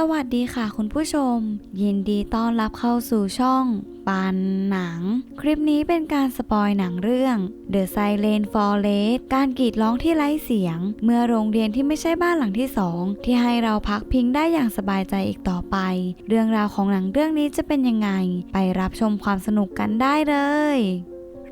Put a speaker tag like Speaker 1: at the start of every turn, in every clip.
Speaker 1: สวัสดีค่ะคุณผู้ชม ยินดีต้อนรับเข้าสู่ช่องปันหนัง คลิปนี้เป็นการสปอยหนังเรื่อง The Silent Forest การกรีดร้องที่ไร้เสียง เมื่อโรงเรียนที่ไม่ใช่บ้านหลังที่สองที่ให้เราพักพิงได้อย่างสบายใจอีกต่อไป เรื่องราวของหนังเรื่องนี้จะเป็นยังไง ไปรับชมความสนุกกันได้เลย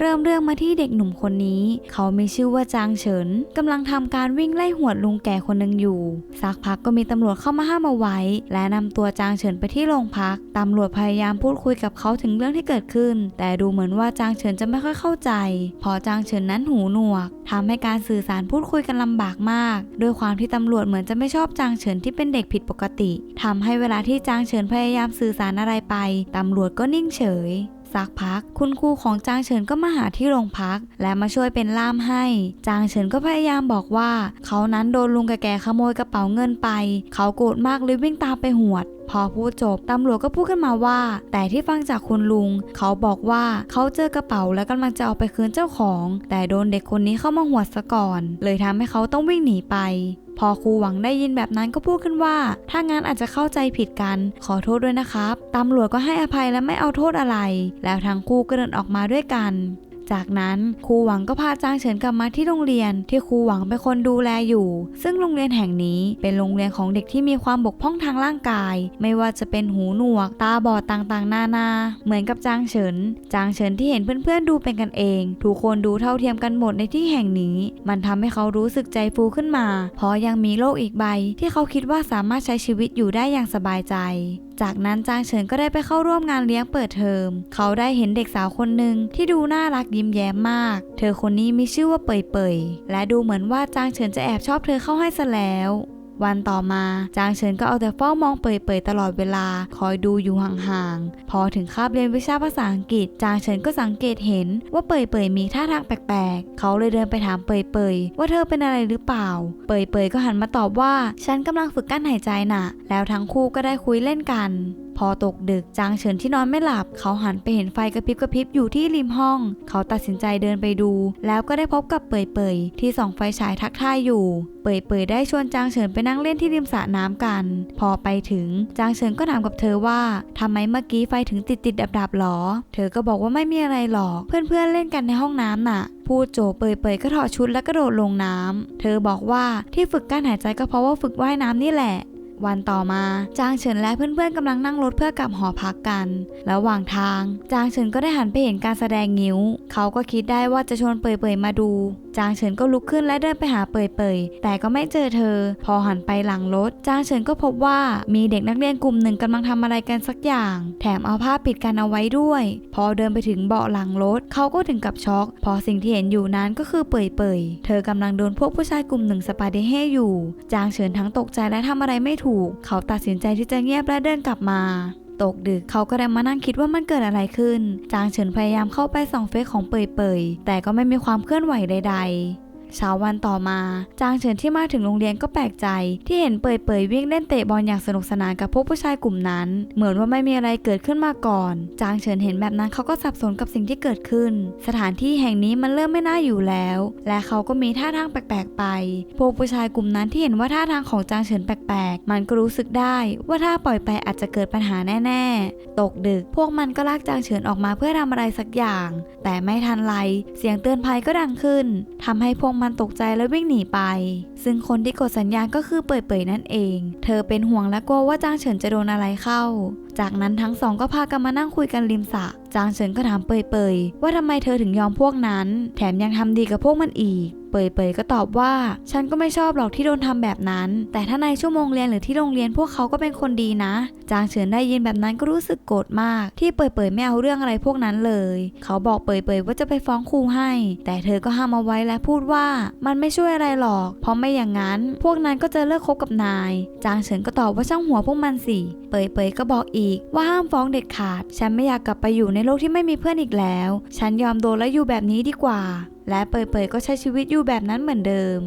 Speaker 1: เริ่มเรื่องมาที่เด็กหนุ่มคนนี้ เขามีชื่อว่าจางเฉินกำลังทำการวิ่งไล่หวดลุงแก่คนหนึ่งอยู่ สักพักก็มีตำรวจเข้ามาห้ามเอาไว้ และนำตัวจางเฉินไปที่โรงพัก ตำรวจพยายามพูดคุยกับเขาถึงเรื่องที่เกิดขึ้น แต่ดูเหมือนว่าจางเฉินจะไม่ค่อยเข้าใจเพอจางเฉินนั้นหูหนวกทำให้การสื่อสารพูดคุยกันลำบากมาก ด้วยความที่ตำรวจเหมือนจะไม่ชอบจางเฉินที่เป็นเด็กผิดปกติทำให้เวลาที่จางเฉินพยายามสื่อสารอะไรไปตำรวจก็นิ่งเฉย สักพัก คุณครูของจางเฉินก็มาหาที่โรงพัก และมาช่วยเป็นล่ามให้ จางเฉินก็พยายามบอกว่า เขานั้นโดนลุงแก่ๆขโมยกระเป๋าเงินไป เขาโกรธมากเลยวิ่งตามไปหวด พอพูดจบตำรวจก็พูดขึ้นมาว่า แต่ที่ฟังจากคุณลุง เขาบอกว่าเขาเจอกระเป๋าและกำลังจะเอาไปคืนเจ้าของ แต่โดนเด็กคนนี้เข้ามาหัวซะก่อน เลยทำให้เขาต้องวิ่งหนีไปพอครูหวังได้ยินแบบนั้นก็พูดขึ้นว่า ถ้างั้นอาจจะเข้าใจผิดกัน ขอโทษด้วยนะครับ ตำรวจก็ให้อภัยและไม่เอาโทษอะไร แล้วทั้งคู่ก็เดินออกมาด้วยกัน จากนั้นครูหวังก็พาจางเฉินกลับมาที่โรงเรียน ที่ครูหวังเป็นคนดูแลอยู่ ซึ่งโรงเรียนแห่งนี้เป็นโรงเรียนของเด็กที่มีความบกพร่องทางร่างกาย ไม่ว่าจะเป็นหูหนวก ตาบอดต่างๆ นานา เหมือนกับจางเฉิน จางเฉินที่เห็นเพื่อนๆดูเป็นกันเอง ทุกคนดูเท่าเทียมกันหมดในที่แห่งนี้ มันทำให้เขารู้สึกใจฟูขึ้นมา เพราะยังมีโลกอีกใบ ที่เขาคิดว่าสามารถใช้ชีวิตอยู่ได้อย่างสบายใจ จากนั้นจางเฉินก็ได้ไปเข้าร่วมงานเลี้ยงเปิดเทอม เขาได้เห็นเด็กสาวคนหนึ่งที่ดูน่ารักยิ้มแย้มมาก เธอคนนี้มีชื่อว่าเปยเปยและดูเหมือนว่าจางเฉินจะแอบชอบเธอเข้าให้ซะแล้ว วันต่อมา จางเฉินก็เอาแต่เฝ้ามองเปยเปยตลอดเวลา คอยดูอยู่ห่างๆ พอถึงคาบเรียนวิชาภาษาอังกฤษ จางเฉินก็สังเกตเห็นว่าเปยเปยมีท่าทางแปลกๆ เขาเลยเดินไปถามเปยเปยว่าเธอเป็นอะไรหรือเปล่า เปยเปยก็หันมาตอบว่า ฉันกำลังฝึกกั้นหายใจน่ะ แล้วทั้งคู่ก็ได้คุยเล่นกัน พอตกดึกจางเฉินที่นอนไม่หลับ เขาหันไปเห็นไฟกระพริบกระพริบอยู่ที่ริมห้อง เขาตัดสินใจเดินไปดู แล้วก็ได้พบกับเปยเปยที่ส่องไฟฉายทักทายอยู่ เปยเปยได้ชวนจางเฉินไปนั่งเล่นที่ริมสระน้ำกัน พอไปถึงจางเฉินก็ถามกับเธอว่าทำไมเมื่อกี้ไฟถึงติดติดดับดับหรอ เธอก็บอกว่าไม่มีอะไรหรอก เพื่อนๆเล่นกันในห้องน้ำน่ะพูดโจเปยเปยก็ถอดชุดและกระโดดลงน้ำเธอบอกว่าที่ฝึกการหายใจก็เพราะว่าฝึกว่ายน้ำนี่แหละ วันต่อมา จางเฉินและเพื่อนๆกำลังนั่งรถเพื่อกลับหอพักกัน ระหว่างทาง จางเฉินก็ได้หันไปเห็นการแสดงงิ้ว เขาก็คิดได้ว่าจะชวนเปยๆมาดู จางเฉินก็ลุกขึ้นและเดินไปหาเปยๆแต่ก็ไม่เจอเธอ พอหันไปหลังรถ จางเฉินก็พบว่ามีเด็กนักเรียนกลุ่มหนึ่งกำลังทำอะไรกันสักอย่าง แถมเอาผ้าปิดกันเอาไว้ด้วย พอเดินไปถึงเบาะหลังรถเขาก็ถึงกับช็อกเพอสิ่งที่เห็นอยู่นั้นก็คือเปยๆเธอกำลังโดนพวกผู้ชายกลุ่มหนึ่งสปาเดเฮอยู่ จางเฉินทั้งตกใจและทำอะไรไม่ถูก เขาตัดสินใจที่จะเงียบและเดินกลับมา ตกดึกเขาก็ได้มานั่งคิดว่ามันเกิดอะไรขึ้น จางเฉินพยายามเข้าไปส่องเฟซของเปยๆแต่ก็ไม่มีความเคลื่อนไหวใดๆ เช้าวันต่อมา จางเฉินที่มาถึงโรงเรียนก็แปลกใจ ที่เห็นเปยเปยวิ่งเล่นเตะบอลอย่างสนุกสนานกับพวกผู้ชายกลุ่มนั้น เหมือนว่าไม่มีอะไรเกิดขึ้นมาก่อน จางเฉินเห็นแบบนั้นเขาก็สับสนกับสิ่งที่เกิดขึ้น สถานที่แห่งนี้มันเริ่มไม่น่าอยู่แล้ว และเขาก็มีท่าทางแปลกๆไป พวกผู้ชายกลุ่มนั้นที่เห็นว่าท่าทางของจางเฉินแปลกๆ มันก็รู้สึกได้ว่าถ้าปล่อยไปอาจจะเกิดปัญหาแน่ๆ ตกดึก พวกมันก็ลากจางเฉินออกมาเพื่อทำอะไรสักอย่าง แต่ไม่ทันไร เสียงเตือนภัยก็ดังขึ้นทำให้พวกมันตกใจและวิ่งหนีไป ซึ่งคนที่กดสัญญาณก็คือเปิดเผยนั่นเอง เธอเป็นห่วงและกลัวว่าจางเฉินจะโดนอะไรเข้า จากนั้นทั้งสองก็พากันมานั่งคุยกันริมสระ จางเฉินก็ถามเปยเปยๆว่าทำไมเธอถึงยอมพวกนั้น แถมยังทำดีกับพวกมันอีกเปยเปยๆก็ตอบว่า ฉันก็ไม่ชอบหรอกที่โดนทำแบบนั้น แต่ถ้าในชั่วโมงเรียนหรือที่โรงเรียนพวกเขาก็เป็นคนดีนะ จางเฉินได้ยินแบบนั้นก็รู้สึกโกรธมาก ที่เปยเปยๆไม่เอาเรื่องอะไรพวกนั้นเลย เขาบอกเปยเปยๆว่าจะไปฟ้องครูให้ แต่เธอก็ห้ามเอาไว้และพูดว่ามันไม่ช่วยอะไรหรอก เพราะไม่อย่างนั้น พวกนั้นก็จะเลิกคบกับนาย จางเฉินก็ตอบว่าช่างหัวพวกมันสิ เปยเปยๆก็บอกอีกว่าห้ามฟ้องเด็ดขาด ฉันไม่อยากกลับไปอยู่ในโลกที่ไม่มีเพื่อนอีกแล้ว ฉันยอมโดนและอยู่แบบนี้ดีกว่า และเปยเปยๆก็ใช้ชีวิตอยู่แบบนั้นเหมือนเดิม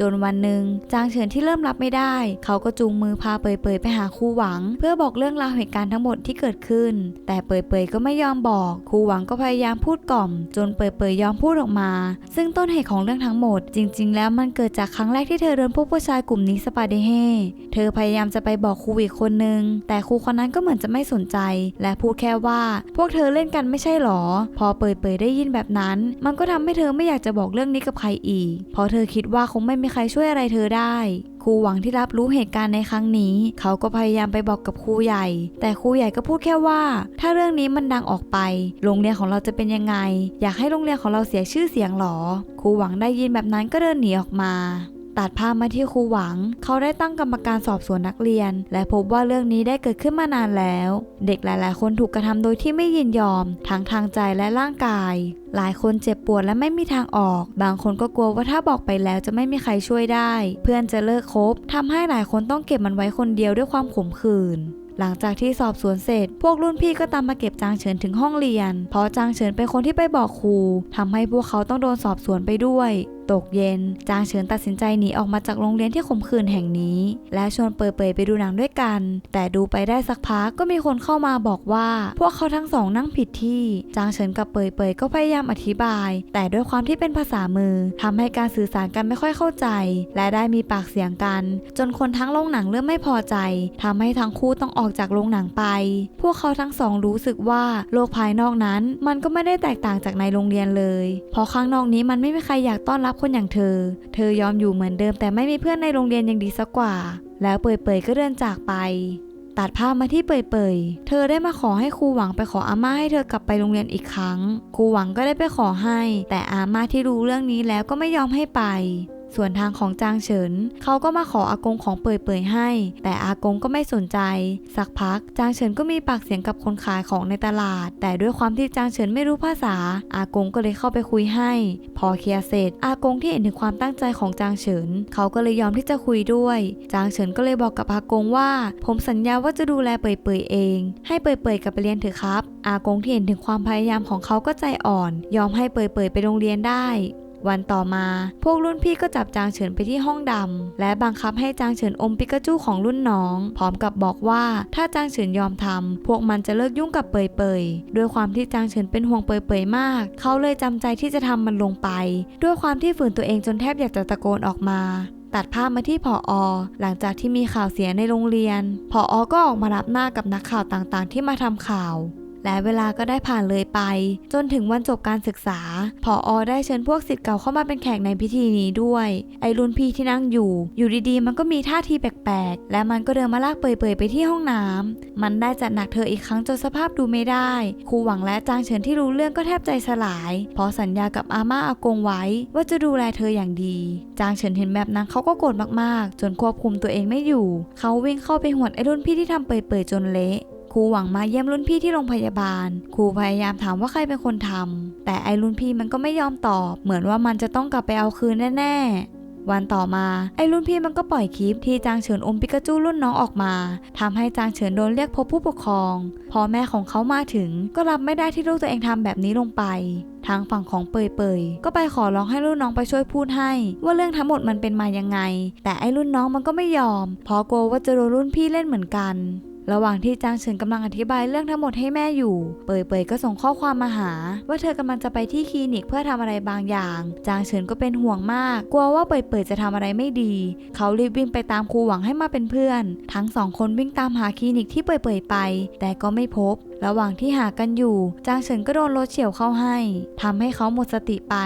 Speaker 1: จนวันหนึ่งจางเฉินที่เริ่มรับไม่ได้ เขาก็จูงมือพาเปยเปยไปหาครูหวัง เพื่อบอกเรื่องราวเหตุการณ์ทั้งหมดที่เกิดขึ้น แต่เปยเปยก็ไม่ยอมบอกครูหวังก็พยายามพูดกล่อม จนเปยเปยยอมพูดออกมา ซึ่งต้นเหตุของเรื่องทั้งหมด จริง ๆ แล้วมันเกิดจากครั้งแรกที่เธอโดนพวกผู้ชายกลุ่มนี้สปาเดเฮเธอพยายามจะไปบอกครูอีกคนนึง แต่ครูคนนั้นก็เหมือนจะไม่สนใจ และพูดแค่ว่าพวกเธอเล่นกันไม่ใช่หรอ พอเปยเปยได้ยินแบบนั้น มันก็ทำให้เธอไม่อยากจะบอกเรื่องนี้กับใครอีกเพราะเธอคิดว่าคงไม่มีใครช่วยอะไรเธอได้ครูหวังที่รับรู้เหตุการณ์ในครั้งนี้ เขาก็พยายามไปบอกกับครูใหญ่ แต่ครูใหญ่ก็พูดแค่ว่า ถ้าเรื่องนี้มันดังออกไป โรงเรียนของเราจะเป็นยังไง อยากให้โรงเรียนของเราเสียชื่อเสียงหรอครูหวังได้ยินแบบนั้นก็เดินหนีออกมา ตัดภาพมาที่ครูหวัง เขาได้ตั้งกรรมการสอบสวนนักเรียน และพบว่าเรื่องนี้ได้เกิดขึ้นมานานแล้ว เด็กหลาย ๆ คนถูกกระทำโดยที่ไม่ยินยอม ทั้งทางใจและร่างกาย หลายคนเจ็บปวดและไม่มีทางออก บางคนก็กลัวว่าถ้าบอกไปแล้วจะไม่มีใครช่วยได้ เพื่อนจะเลิกคบทำให้หลายคนต้องเก็บมันไว้คนเดียวด้วยความขมขื่นหลังจากที่สอบสวนเสร็จ พวกรุ่นพี่ก็ตามมาเก็บจางเฉินถึงห้องเรียน เพราะจางเฉินเป็นคนที่ไปบอกครูทำให้พวกเขาต้องโดนสอบสวนไปด้วย ตกเย็น จางเฉินตัดสินใจหนีออกมาจากโรงเรียนที่ข่มขืนแห่งนี้ และชวนเปยเปยไปดูหนังด้วยกัน แต่ดูไปได้สักพักก็มีคนเข้ามาบอกว่า พวกเขาทั้งสองนั่งผิดที่ จางเฉินกับเปยเปยก็พยายามอธิบาย แต่ด้วยความที่เป็นภาษามือทำให้การสื่อสารกันไม่ค่อยเข้าใจ และได้มีปากเสียงกัน จนคนทั้งโรงหนังเริ่มไม่พอใจทำให้ทั้งคู่ต้องออกจากโรงหนังไป พวกเขาทั้งสองรู้สึกว่าโลกภายนอกนั้น มันก็ไม่ได้แตกต่างจากในโรงเรียนเลย เพราะข้างนอกนี้มันไม่มีใครอยากต้อนรับคนอย่างเธอ เธอยอมอยู่เหมือนเดิมแต่ไม่มีเพื่อนในโรงเรียนยังดีสักกว่า แล้วเปยเปยก็เดินจากไป ตัดภาพมาที่เปยเปยเธอได้มาขอให้ครูหวังไปขออาม่าให้เธอกลับไปโรงเรียนอีกครั้ง ครูหวังก็ได้ไปขอให้ แต่อาม่าที่รู้เรื่องนี้แล้วก็ไม่ยอมให้ไป ส่วนทางของจางเฉินเขาก็มาขออากงของเปยเปยให้ แต่อากงก็ไม่สนใจ สักพักจางเฉินก็มีปากเสียงกับคนขายของในตลาด แต่ด้วยความที่จางเฉินไม่รู้ภาษา อากงก็เลยเข้าไปคุยให้ พอเคลียร์เสร็จ อากงที่เห็นถึงความตั้งใจของจางเฉินเขาก็เลยยอมที่จะคุยด้วย จางเฉินก็เลยบอกกับอากงว่า ผมสัญญาว่าจะดูแลเปยเปยเอง ให้เปยเปยกลับไปเรียนเถอะครับ อากงที่เห็นถึงความพยายามของเขาก็ใจอ่อน ยอมให้เปยเปยไปโรงเรียนได้ วันต่อมา พวกรุ่นพี่ก็จับจางเฉินไปที่ห้องดำและบังคับให้จางเฉินอมปิกาจูของรุ่นน้อง พร้อมกับบอกว่าถ้าจางเฉินยอมทำพวกมันจะเลิกยุ่งกับเปยเปยด้วยความที่จางเฉินเป็นห่วงเปยเปยมาก เขาเลยจำใจที่จะทำมันลงไป ด้วยความที่ฝืนตัวเองจนแทบอยากจะตะโกนออกมาตัดภาพมาที่ผออหลังจากที่มีข่าวเสียในโรงเรียนผออก็ออกมารับหน้ากับนักข่าวต่างๆ ที่มาทำข่าว และเวลาก็ได้ผ่านเลยไป จนถึงวันจบการศึกษาผออได้เชิญพวกศิษย์เก่าเข้ามาเป็นแขกในพิธีนี้ด้วย ไอรุ่นพี่ที่นั่งอยู่ อยู่ดีๆ มันก็มีท่าทีแปลกๆ และมันก็เดินมาลากเปยๆไปที่ห้องน้ำมันได้จัดหนักเธออีกครั้งจนสภาพดูไม่ได้ ครูหวังและจางเฉินที่รู้เรื่องก็แทบใจสลาย เพราะสัญญากับอาม่าอากงไว้ ว่าจะดูแลเธออย่างดี จางเฉินเห็นแบบนั้นเขาก็โกรธมากๆ จนควบคุมตัวเองไม่อยู่ เขาวิ่งเข้าไปหวดไอรุ่นพี่ที่ทำเปยๆจนเละ ครูหวังมาเยี่ยมรุ่นพี่ที่โรงพยาบาล ครูพยายามถามว่าใครเป็นคนทำแต่ไอรุ่นพี่มันก็ไม่ยอมตอบ เหมือนว่ามันจะต้องกลับไปเอาคืนแน่ๆ วันต่อมาไอรุ่นพี่มันก็ปล่อยคลิปที่จางเฉินอมปิกาจูรุ่นน้องออกมาทำให้จางเฉินโดนเรียกพบผู้ปกครอง พอแม่ของเขามาถึง ก็รับไม่ได้ที่ลูกตัวเองทำแบบนี้ลงไป ทางฝั่งของเปยเปยก็ไปขอร้องให้รุ่นน้องไปช่วยพูดให้ ว่าเรื่องทั้งหมดมันเป็นมายังไง แต่ไอรุ่นน้องมันก็ไม่ยอม เพราะกลัวว่าจะโดนรุ่นพี่เล่นเหมือนกัน ระหว่างที่จางเฉินกำลังอธิบายเรื่องทั้งหมดให้แม่อยู่ เปยเปยก็ส่งข้อความมาหา ว่าเธอกำลังจะไปที่คลินิกเพื่อทำอะไรบางอย่าง จางเฉินก็เป็นห่วงมาก กลัวว่าเปยเปยจะทำอะไรไม่ดี เขารีบวิ่งไปตามครูหวังให้มาเป็นเพื่อน ทั้งสองคนวิ่งตามหาคลินิกที่เปยเปยไป แต่ก็ไม่พบ ระหว่างที่หากันอยู่ จางเฉินก็โดนรถเฉียวเข้าให้ทำให้เขาหมดสติไป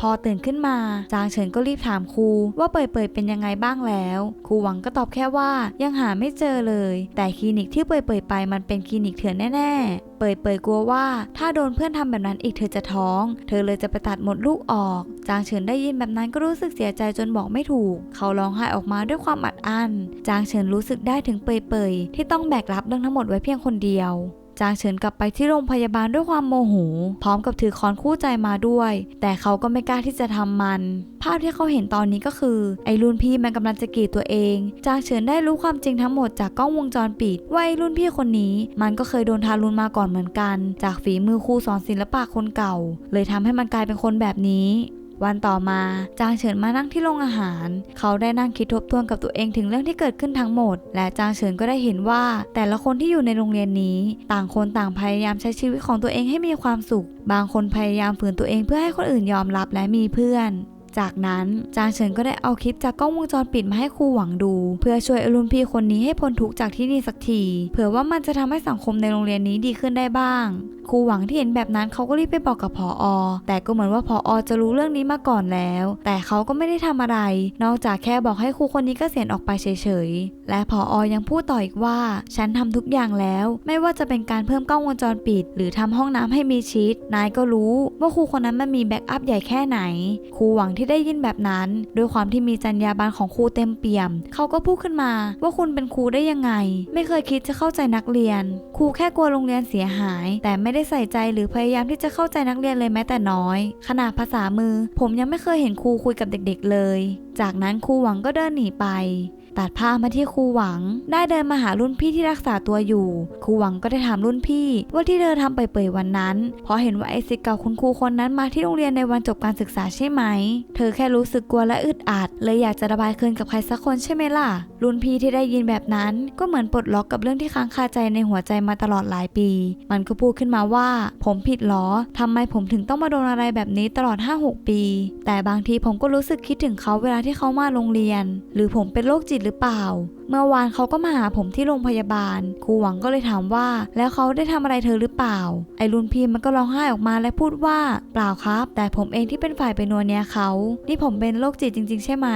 Speaker 1: พอตื่นขึ้นมา จางเฉินก็รีบถามครูว่าเปยเปยเป็นยังไงบ้างแล้วครูหวังก็ตอบแค่ว่ายังหาไม่เจอเลย แต่คลินิกที่เปยเปยไปมันเป็นคลินิกเถื่อนแน่ๆ เปยเปยกลัวว่าถ้าโดนเพื่อนทำแบบนั้นอีกเธอจะท้อง เธอเลยจะไปตัดหมดลูกออก จางเฉินได้ยินแบบนั้นก็รู้สึกเสียใจจนบอกไม่ถูก เขาร้องไห้ออกมาด้วยความอัดอั้น จางเฉินรู้สึกได้ถึงเปยเปยที่ต้องแบกรับเรื่องทั้งหมดไว้เพียงคนเดียว จางเฉินกลับไปที่โรงพยาบาลด้วยความโมโห พร้อมกับถือค้อนคู่ใจมาด้วย แต่เขาก็ไม่กล้าที่จะทำมัน ภาพที่เขาเห็นตอนนี้ก็คือ ไอ้รุ่นพี่มันกำลังจะกรีดตัวเอง จางเฉินได้รู้ความจริงทั้งหมดจากกล้องวงจรปิด ว่าไอ้รุ่นพี่คนนี้ มันก็เคยโดนทารุณมาก่อนเหมือนกัน จากฝีมือครูสอนศิลปะคนเก่า เลยทำให้มันกลายเป็นคนแบบนี้ วันต่อมา จางเฉินมานั่งที่โรงอาหาร เขาได้นั่งคิดทบทวนกับตัวเองถึงเรื่องที่เกิดขึ้นทั้งหมด และจางเฉินก็ได้เห็นว่า แต่ละคนที่อยู่ในโรงเรียนนี้ ต่างคนต่างพยายามใช้ชีวิตของตัวเองให้มีความสุข บางคนพยายามฝืนตัวเองเพื่อให้คนอื่นยอมรับและมีเพื่อน จากนั้นจางเฉินก็ได้เอาคลิปจากกล้องวงจรปิดมาให้ครูหวังดู เพื่อช่วยอรุ่นพี่คนนี้ให้พ้นทุกข์จากที่นี่สักที เผื่อว่ามันจะทำให้สังคมในโรงเรียนนี้ดีขึ้นได้บ้าง ครูหวังที่เห็นแบบนั้นเขาก็รีบไปบอกกับผออแต่ก็เหมือนว่าผออจะรู้เรื่องนี้มาก่อนแล้ว แต่เขาก็ไม่ได้ทำอะไร นอกจากแค่บอกให้ครูคนนี้ก็เกษียณออกไปเฉยๆ และผออยังพูดต่ออีกว่า ฉันทำทุกอย่างแล้ว ไม่ว่าจะเป็นการเพิ่มกล้องวงจรปิด หรือทำห้องน้ำให้มีชิด นายก็รู้ว่าครูคนนั้นมันมีแบ็กอัพใหญ่แค่ไหน ครูหวังที่ได้ยินแบบนั้น ด้วยความที่มีจรรยาบรรณของครูเต็มเปี่ยม เขาก็พูดขึ้นมาว่าคุณเป็นครูได้ยังไง ไม่เคยคิดจะเข้าใจนักเรียน ครูแค่กลัวโรงเรียนเสียหาย แต่ไม่ได้ใส่ใจหรือพยายามที่จะเข้าใจนักเรียนเลยแม้แต่น้อย ขนาดภาษามือ ผมยังไม่เคยเห็นครูคุยกับเด็กๆเลย จากนั้นครูหวังก็เดินหนีไป ตัดภาพมาที่ครูหวัง ได้เดินมาหารุ่นพี่ที่รักษาตัวอยู่ ครูหวังก็ได้ถามรุ่นพี่ ว่าที่เธอทำเปื่อยๆวันนั้น เพราะเห็นว่าไอซิกเก่าคุณครูคนนั้นมาที่โรงเรียนในวันจบการศึกษาใช่ไหม เธอแค่รู้สึกกลัวและอึดอัด เลยอยากจะระบายคืนกับใครสักคนใช่ไหมล่ะ รุ่นพี่ที่ได้ยินแบบนั้น ก็เหมือนปลดล็อกกับเรื่องที่ค้างคาใจในหัวใจมาตลอดหลายปี มันก็พูดขึ้นมาว่า ผมผิดเหรอทำไมผมถึงต้องมาโดนอะไรแบบนี้ตลอด 5-6 ปี แต่บางทีผมก็รู้สึกคิดถึงเขาเวลาที่เขามาโรงเรียน หรือผมเป็นโรคจิตหรือเปล่าเมื่อวานเขาก็มาหาผมที่โรงพยาบาล ครูหวังก็เลยถามว่า แล้วเขาได้ทำอะไรเธอหรือเปล่า ไอรุ่นพี่มันก็ร้องไห้ออกมาและพูดว่า เปล่าครับ แต่ผมเองที่เป็นฝ่ายไปนวลเนียเขา นี่ผมเป็นโรคจิตจริง ๆ ใช่ไหม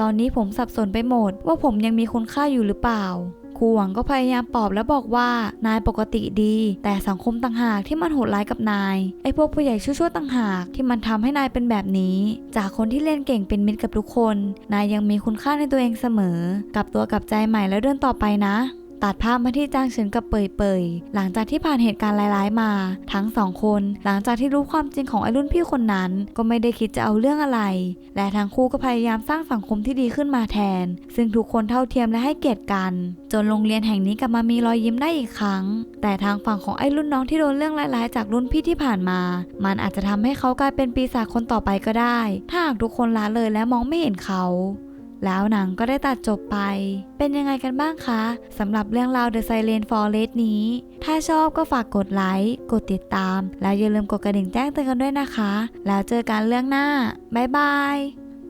Speaker 1: ตอนนี้ผมสับสนไปหมด ว่าผมยังมีคุณค่าอยู่หรือเปล่า รูหวังก็พยายามปอบและบอกว่านายปกติดี แต่สังคมต่างหากที่มันโหดร้ายกับนาย ไอ้พวกผู้ใหญ่ชั่วๆต่างหากที่มันทำให้นายเป็นแบบนี้ จากคนที่เล่นเก่งเป็นมิตรกับทุกคน นายยังมีคุณค่าในตัวเองเสมอ กลับตัวกลับใจใหม่แล้วเดินต่อไปนะ ตัดภาพมาที่จางเฉินกับเปยเปยหลังจากที่ผ่านเหตุการณ์ร้ายๆมา ทั้งสองคนหลังจากที่รู้ความจริงของไอ้รุ่นพี่คนนั้น ก็ไม่ได้คิดจะเอาเรื่องอะไร และทั้งคู่ก็พยายามสร้างสังคมที่ดีขึ้นมาแทน ซึ่งทุกคนเท่าเทียมและให้เกียรติกัน จนโรงเรียนแห่งนี้กลับมามีรอยยิ้มได้อีกครั้ง แต่ทางฝั่งของไอ้รุ่นน้องที่โดนเรื่องร้ายๆ จากรุ่นพี่ที่ผ่านมา มันอาจจะทำให้เขากลายเป็นปีศาจคนต่อไปก็ได้ ถ้าหากทุกคนละเลยและมองไม่เห็นเขา แล้วหนังก็ได้ตัดจบไป เป็นยังไงกันบ้างคะสำหรับเรื่องราว The Silent Forest นี้ ถ้าชอบก็ฝากกดไลค์ กดติดตาม แล้วอย่าลืมกดกระดิ่งแจ้งเตือนกันด้วยนะคะ แล้วเจอกันเรื่องหน้า บ๊ายบาย